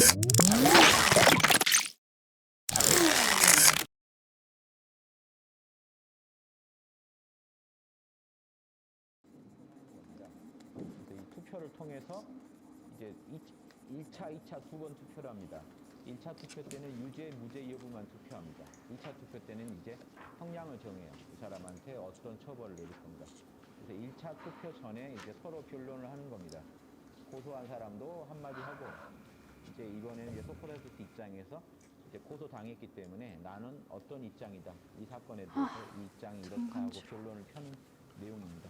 이 투표를 통해서 이제 1차, 2차 두 번 투표를 합니다. 1차 투표 때는 유죄, 무죄 여부만 투표합니다. 2차 투표 때는 이제 형량을 정해요. 그 사람한테 어떤 처벌을 내릴 겁니다. 그래서 1차 투표 전에 이제 서로 변론을 하는 겁니다. 고소한 사람도 한마디 하고 이제 이번에는 이제 소크라테스 입장에서 이제 고소 당했기 때문에 나는 어떤 입장이다. 이 사건에 대해서 이 입장이 이렇다 하고 변론을 펴는 내용입니다.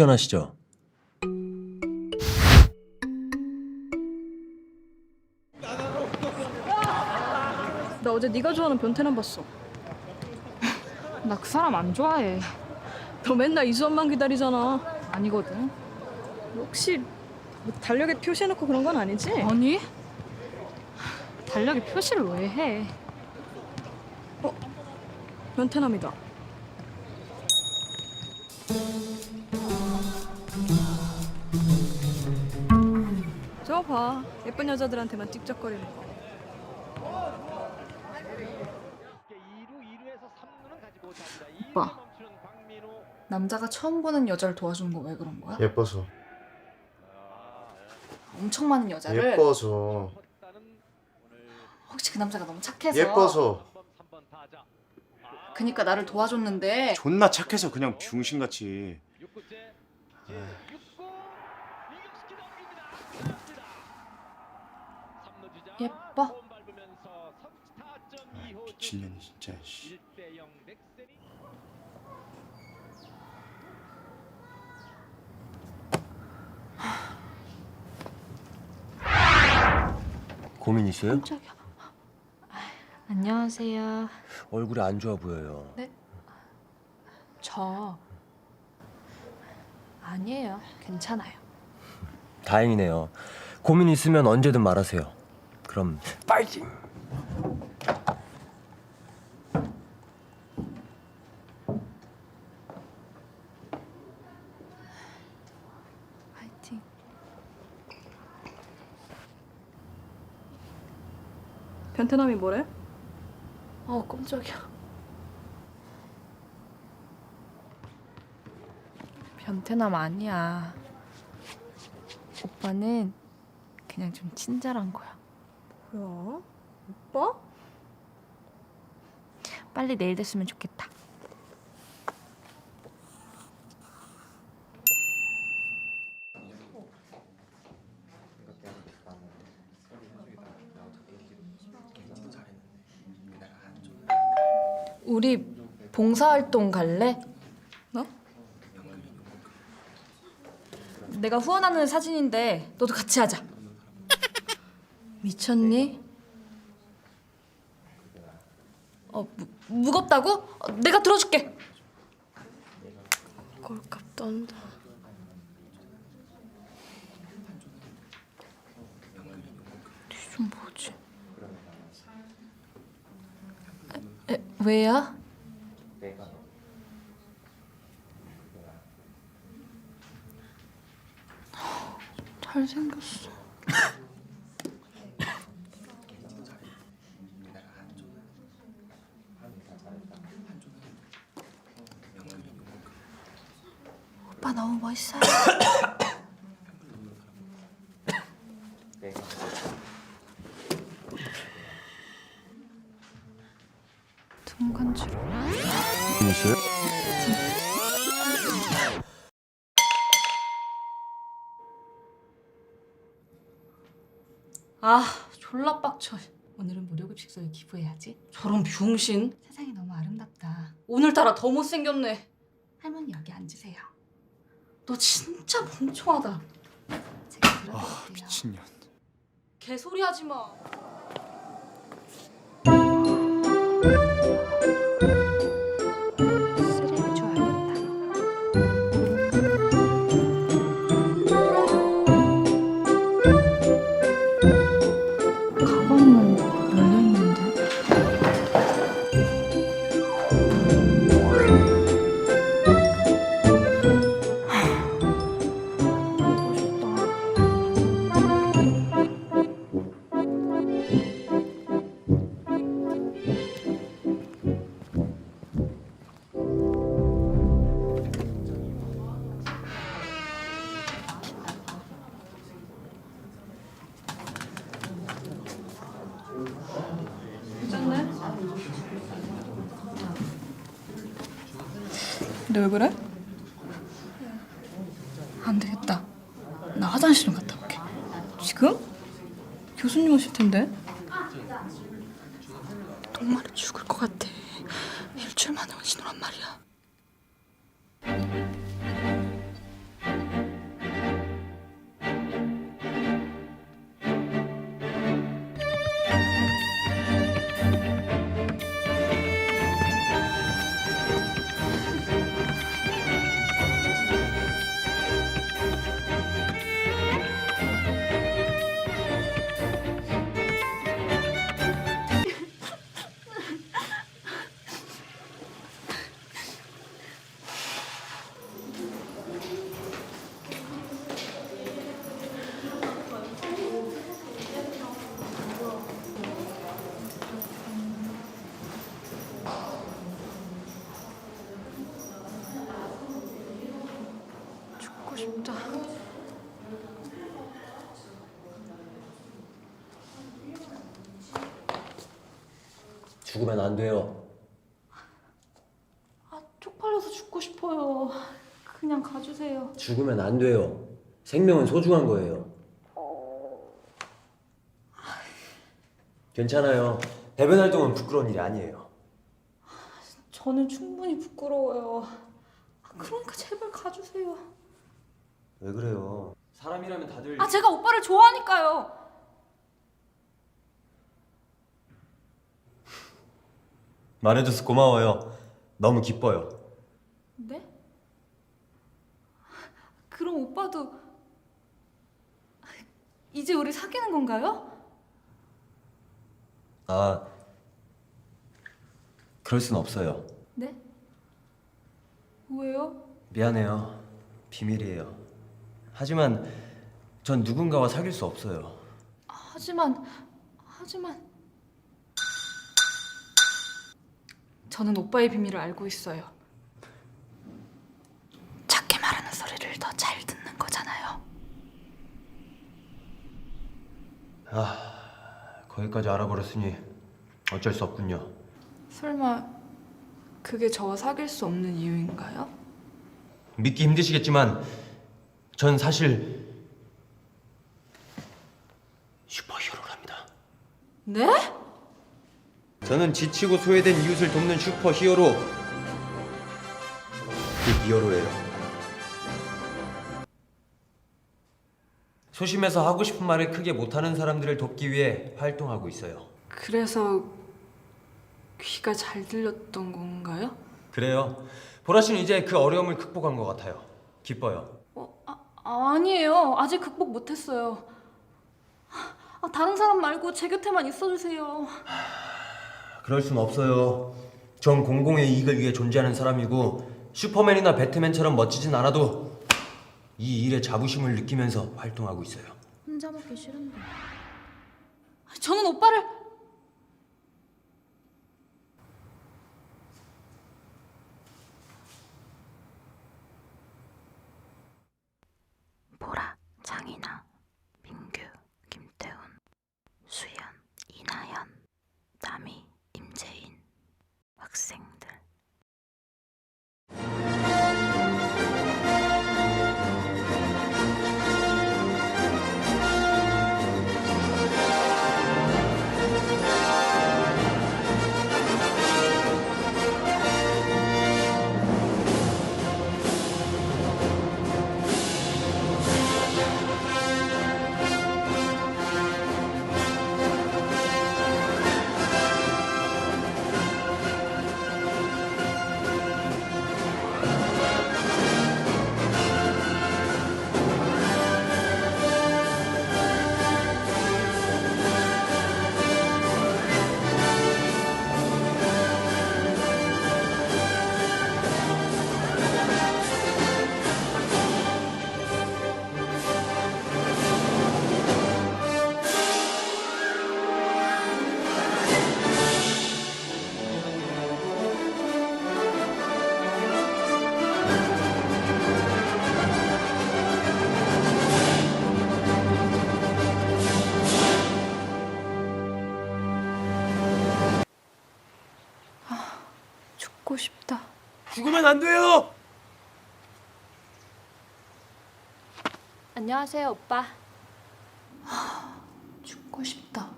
시원하시죠? 나 어제 네가 좋아하는 변태남 봤어. 나 그 사람 안 좋아해. 너 맨날 이수원만 기다리잖아. 아니거든. 너 혹시 뭐 달력에 표시해놓고 그런 건 아니지? 아니? 달력에 표시를 왜 해? 변태남이다. 저거 봐. 예쁜 여자들한테만 찝쩍거리는 거. 오빠. 남자가 처음 보는 여자를 도와주는 거 왜 그런 거야? 예뻐서. 엄청 많은 여자를 예뻐서. 혹시 그 남자가 너무 착해서? 예뻐서. 그니까 나를 도와줬는데. 존나 착해서 그냥 병신같이 예뻐? 미친년이 진짜 씨. 고민 있어요? 깜짝이야 안녕하세요 얼굴이 안 좋아 보여요. 저 아니에요 괜찮아요 다행이네요. 고민 있으면 언제든 말하세요. 그럼 파이팅! 파이팅 변태남이 뭐래? 어 깜짝이야 변태남 아니야 오빠는 그냥 좀 친절한 거야 뭐야? 오빠? 빨리 내일 됐으면 좋겠다 우리 봉사활동 갈래? 너? 내가 후원하는 사진인데 너도 같이 하자. 미쳤니? 어 무, 무겁다고? 어, 내가 들어줄게. 꼴값 떤다. 좀 뭐지? 에, 에, 왜야? 잘생겼어. 오빠 너무 멋있어요. 등간지러. 고민 있어요? 아 졸라 빡쳐 오늘은 무료급식소에 기부해야지 저런 병신 세상이 너무 아름답다 오늘따라 더 못생겼네 할머니 여기 앉으세요 너 진짜 멍청하다. 제가 들어드릴게요 미친년. 개소리 하지 마 근데 왜 그래? 안 되겠다. 나 화장실 좀 갔다 올게. 지금? 교수님 오실 텐데. 죽으면 안 돼요. 아, 쪽팔려서 죽고 싶어요. 그냥 가주세요. 죽으면 안 돼요. 생명은 소중한 거예요. 괜찮아요. 대변 활동은 부끄러운 일이 아니에요. 저는 충분히 부끄러워요. 아, 그러니까 제발 가주세요. 왜 그래요? 사람이라면 다들 아, 제가 오빠를 좋아하니까요. 말해줘서 고마워요. 너무 기뻐요. 네? 그럼 오빠도 이제 우리 사귀는 건가요? 아, 그럴 순 없어요. 네? 왜요? 미안해요. 비밀이에요. 하지만 전 누군가와 사귈 수 없어요. 하지만 하지만 저는 오빠의 비밀을 알고 있어요. 작게 말하는 소리를 더 잘 듣는 거잖아요. 거기까지 알아버렸으니 어쩔 수 없군요. 설마 그게 저와 사귈 수 없는 이유인가요? 믿기 힘드시겠지만 전 사실 슈퍼히어로랍니다. 네? 저는 지치고 소외된 이웃을 돕는 슈퍼 히어로 그 히어로예요. 소심해서 하고 싶은 말을 크게 못하는 사람들을 돕기 위해 활동하고 있어요. 그래서 귀가 잘 들렸던 건가요? 그래요. 보라 씨는 이제 그 어려움을 극복한 것 같아요. 기뻐요. 어, 아, 아니에요. 아직 극복 못했어요. 아, 다른 사람 말고 제 곁에만 있어주세요. 그럴 순 없어요. 전 공공의 이익을 위해 존재하는 사람이고 슈퍼맨이나 배트맨처럼 멋지진 않아도 이 일에 자부심을 느끼면서 활동하고 있어요. 혼자 먹기 싫은데. 저는 오빠를 죽고 싶다. 죽으면 안 돼요. 안녕하세요, 오빠. 죽고 싶다.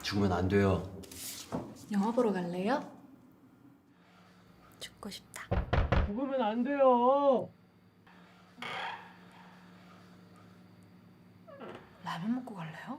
죽으면 안 돼요. 영화 보러 갈래요? 죽고 싶다. 죽으면 안 돼요. 라면 먹고 갈래요?